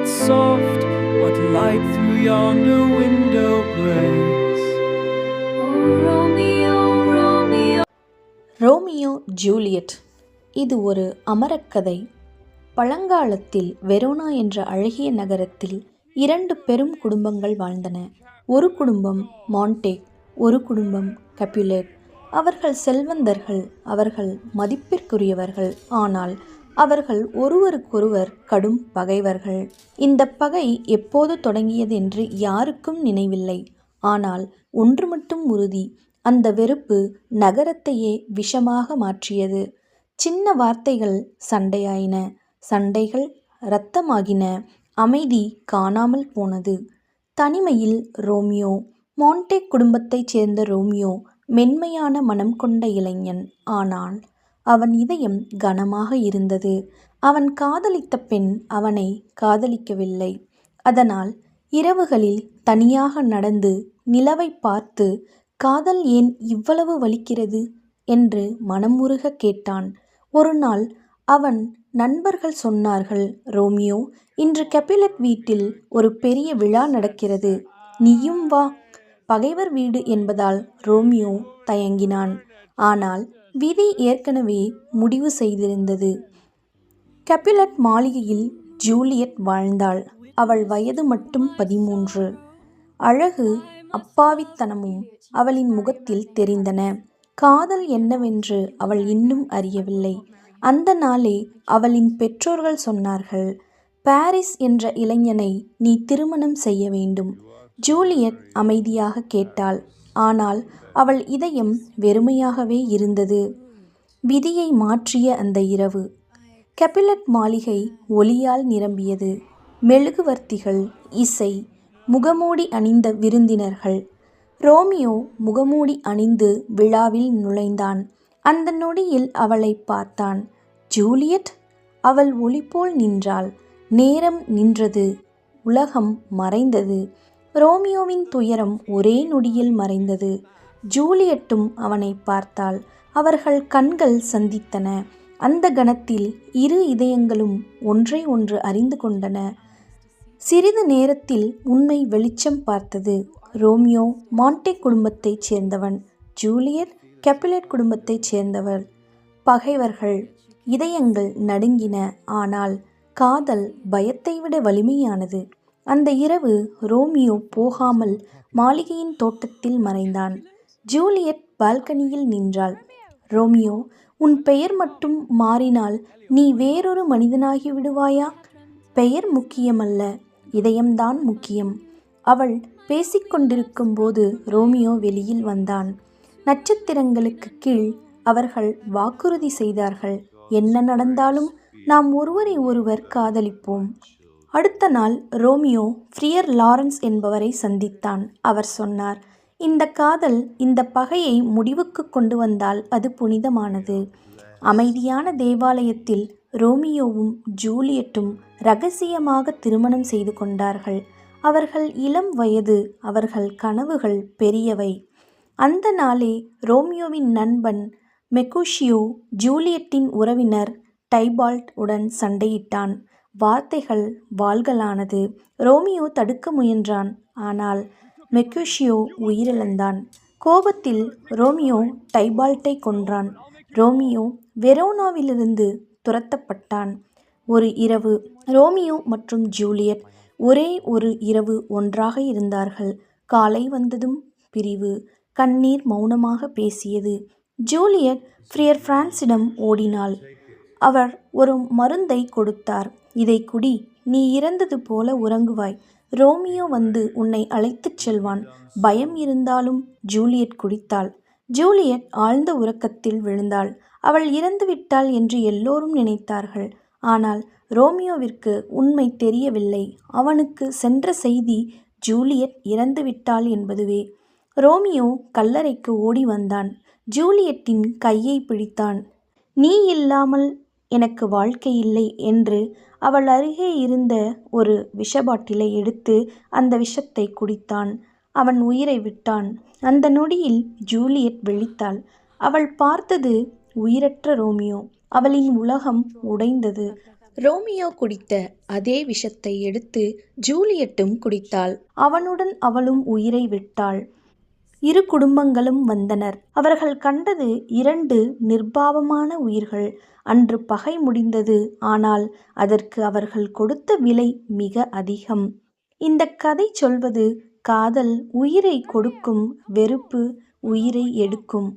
what's soft, what light through yonder window breaks. Romeo, Romeo. Romeo Juliet. இது ஒரு அமரக்கதை. பழங்காலத்தில் Verona என்ற அழகிய நகரத்தில் இரண்டு பெரும் குடும்பங்கள் வாழ்ந்தன. ஒரு குடும்பம் மான்டேக் ஒரு குடும்பம் கப்யுலேட் அவர்கள் செல்வந்தர்கள் அவர்கள் மதிப்பிற்குரியவர்கள். ஆனால் அவர்கள் ஒருவருக்கொருவர் கடும் பகைவர்கள். இந்த பகை எப்போது தொடங்கியது என்று யாருக்கும் நினைவில்லை. ஆனால் ஒன்று மட்டும் உறுதி. அந்த வெறுப்பு நகரத்தையே விஷமாக மாற்றியது. சின்ன வார்த்தைகள் சண்டையாயின. சண்டைகள் இரத்தமாகின. அமைதி காணாமல் போனது. தனிமையில் ரோமியோ மாண்டே குடும்பத்தைச் சேர்ந்த ரோமியோ மென்மையான மனம் கொண்ட இளைஞன் ஆனால் அவன் இதயம் கனமாக இருந்தது. அவன் காதலித்த பெண் அவனை காதலிக்கவில்லை. அதனால் இரவுகளில் தனியாக நடந்து நிலவை பார்த்து காதல் ஏன் இவ்வளவு வலிக்கிறது? என்று மனமுருக கேட்டான். ஒரு நாள் அவன் நண்பர்கள் சொன்னார்கள் ரோமியோ இன்று கெபிலட் வீட்டில் ஒரு பெரிய விழா நடக்கிறது. நீயும் வா. பகைவர் வீடு என்பதால் ரோமியோ தயங்கினான். ஆனால் விதி ஏற்கனவே முடிவு செய்திருந்தது. கெபிலட் மாளிகையில் ஜூலியட் வாழ்ந்தாள். அவள் வயது மட்டும் பதிமூன்று. அழகு அப்பாவித்தனமும் அவளின் முகத்தில் தெரிந்தன. காதல் என்னவென்று அவள் இன்னும் அறியவில்லை. அந்த நாளே அவளின் பெற்றோர்கள் சொன்னார்கள் பாரிஸ் என்ற இளைஞனை நீ திருமணம் செய்ய வேண்டும். ஜூலியட் அமைதியாக கேட்டாள். ஆனால் அவள் இதயம் வெறுமையாகவே இருந்தது. விதியை மாற்றிய அந்த இரவு கெபிலட் மாளிகை ஒளியால் நிரம்பியது. மெழுகுவர்த்திகள் இசை முகமூடி அணிந்த விருந்தினர்கள். ரோமியோ முகமூடி அணிந்து விழாவில் நுழைந்தான். அந்த நொடியில் அவளை பார்த்தான். ஜூலியட் அவள் ஒளி போல் நின்றாள். நேரம் நின்றது. உலகம் மறைந்தது. ரோமியோவின் துயரம் ஒரே நொடியில் மறைந்தது. ஜூலியட்டும் அவனை பார்த்தாள். அவர்கள் கண்கள் சந்தித்தன. அந்த கணத்தில் இரு இதயங்களும் ஒன்றை ஒன்று அறிந்து கொண்டன. சிறிது நேரத்தில் உண்மை வெளிச்சம் பார்த்தது. ரோமியோ மாண்டே குடும்பத்தைச் சேர்ந்தவன் ஜூலியட் கெப்பிலட் குடும்பத்தைச் சேர்ந்தவள். பகைவர்கள் இதயங்கள் நடுங்கின. ஆனால் காதல் பயத்தை விட வலிமையானது. அந்த இரவு ரோமியோ போகாமல் மாளிகையின் தோட்டத்தில் மறைந்தான். ஜூலியட் பால்கனியில் நின்றாள். ரோமியோ உன் பெயர் மட்டும் மாறினால் நீ வேறொரு மனிதனாகி விடுவாயா? பெயர் முக்கியமல்ல இதயம்தான் முக்கியம். அவள் பேசிக்கொண்டிருக்கும் போது ரோமியோ வெளியில் வந்தான். நட்சத்திரங்களுக்கு கீழ் அவர்கள் வாக்குறுதி செய்தார்கள். என்ன நடந்தாலும் நாம் ஒருவரை ஒருவர் காதலிப்போம். அடுத்த நாள் ரோமியோ ஃப்ரியர் லாரன்ஸ் என்பவரை சந்தித்தான். அவர் சொன்னார் இந்த காதல் இந்த பகையை முடிவுக்கு கொண்டு வந்தால் அது புனிதமானது. அமைதியான தேவாலயத்தில் ரோமியோவும் ஜூலியட்டும் ரகசியமாக திருமணம் செய்து கொண்டார்கள். அவர்கள் இளம் வயது அவர்கள் கனவுகள் பெரியவை. அந்த நாளே ரோமியோவின் நண்பன் மெக்குஷியோ ஜூலியட்டின் உறவினர் டைபால்ட் உடன் சண்டையிட்டான். வார்த்தைகள் வாள்களானது. ரோமியோ தடுக்க முயன்றான். ஆனால் மெக்யூஷியோ உயிரிழந்தான். கோபத்தில் ரோமியோ டைபால்ட்டை கொன்றான். ரோமியோ வெரோனாவிலிருந்து துரத்தப்பட்டான். ஒரு இரவு ரோமியோ மற்றும் ஜூலியட் ஒரே ஒரு இரவு ஒன்றாக இருந்தார்கள். காலை வந்ததும் பிரிவு. கண்ணீர் மௌனமாக பேசியது. ஜூலியட் ஃப்ரியர் பிரான்சிடம் ஓடினாள். அவர் ஒரு மருந்தை கொடுத்தார். இதை குடி நீ இறந்தது போல உறங்குவாய். ரோமியோ வந்து உன்னை அழைத்துச் செல்வான். பயம் இருந்தாலும் ஜூலியட் குடித்தாள். ஜூலியட் ஆழ்ந்த உறக்கத்தில் விழுந்தாள். அவள் இறந்துவிட்டாள் என்று எல்லோரும் நினைத்தார்கள். ஆனால் ரோமியோவிற்கு உண்மை தெரியவில்லை. அவனுக்கு சென்ற செய்தி ஜூலியட் இறந்துவிட்டாள் என்பதுவே. ரோமியோ கல்லறைக்கு ஓடி வந்தான். ஜூலியட்டின் கையை பிடித்தான். நீ இல்லாமல் எனக்கு வாழ்க்கை இல்லை என்று அவள் அருகே இருந்த ஒரு விஷபாட்டிலை எடுத்து அந்த விஷத்தை குடித்தான். அவன் உயிரை விட்டான். அந்த நொடியில் ஜூலியட் விழித்தாள் அவள் பார்த்தது உயிரற்ற ரோமியோ. அவளின் உலகம் உடைந்தது. ரோமியோ குடித்த அதே விஷத்தை எடுத்து ஜூலியட்டும் குடித்தாள். அவனுடன் அவளும் உயிரை விட்டாள். இரு குடும்பங்களும் வந்தனர். அவர்கள் கண்டது இரண்டு நிர்பாவமான உயிர்கள். அன்று பகை முடிந்தது. ஆனால் அதற்கு அவர்கள் கொடுத்த விலை மிக அதிகம். இந்த கதை சொல்வது காதல் உயிரை கொடுக்கும் வெறுப்பு உயிரை எடுக்கும்.